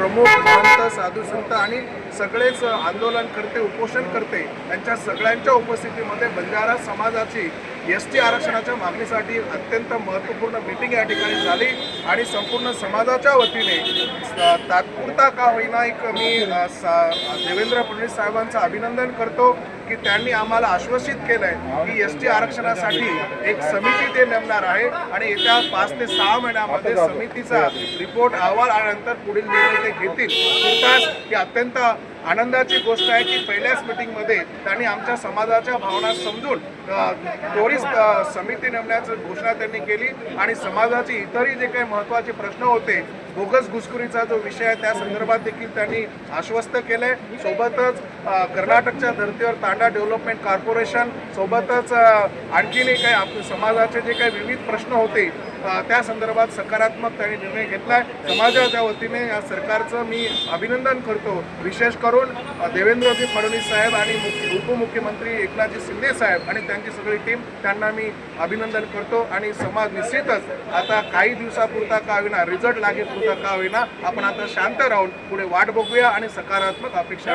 प्रमुख संत साधू संत आणि सगळेच आंदोलन करते उपोषण करते यांच्या सगळ्यांच्या उपस्थितीमध्ये बंजारा समाजाची एस टी आरक्षणाच्या मागणीसाठी अत्यंत महत्त्वपूर्ण मीटिंग या ठिकाणी झाली आणि संपूर्ण समाजाच्या वतीने तात्पुरता का होईना एक मी सा- देवेंद्र फडणवीस साहेबांचं अभिनंदन करतो की त्यांनी आम्हाला आश्वासित केलंय की एस टी आरक्षणासाठी एक समिती ते नेमणार आहे आणि येत्या पाच ते सहा महिन्यामध्ये समितीचा रिपोर्ट अहवाल आल्यानंतर पुढील निर्णय ते घेतील. तुर्तास ही अत्यंत आनंदाची गोष्ट आहे की पहिल्याच मिटिंगमध्ये त्यांनी आमच्या समाजाच्या भावना समजून अ, समिती नेमण्याची घोषणा त्यांनी केली आणि समाजाचे इतरही जे काही महत्त्वाचे प्रश्न होते बोगस घुसखोरीचा जो विषय आहे त्या संदर्भात देखील त्यांनी आश्वस्त केले सोबतच कर्नाटकच्या धर्तीवर तांडा डेव्हलपमेंट कॉर्पोरेशन सोबतच आणखीनही काही आपल्या समाजाचे जे काही विविध प्रश्न होते त्या संदर्भात सकारात्मक त्यांनी निर्णय घेतलाय. समाजाच्या वतीने या सरकारचं मी अभिनंदन करतो. विशेष करून देवेंद्रजी फडणवीस साहेब आणि मुख्य- उपमुख्यमंत्री एकनाथजी शिंदे साहेब आणि त्यांची सगळी टीम त्यांना मी अभिनंदन करतो. आणि समाज निश्चितच आता काही दिवसापुरता का होईना रिझल्ट लागेपुरता का होईना आपण आता शांत राहून पुढे वाट बघूया आणि सकारात्मक अपेक्षा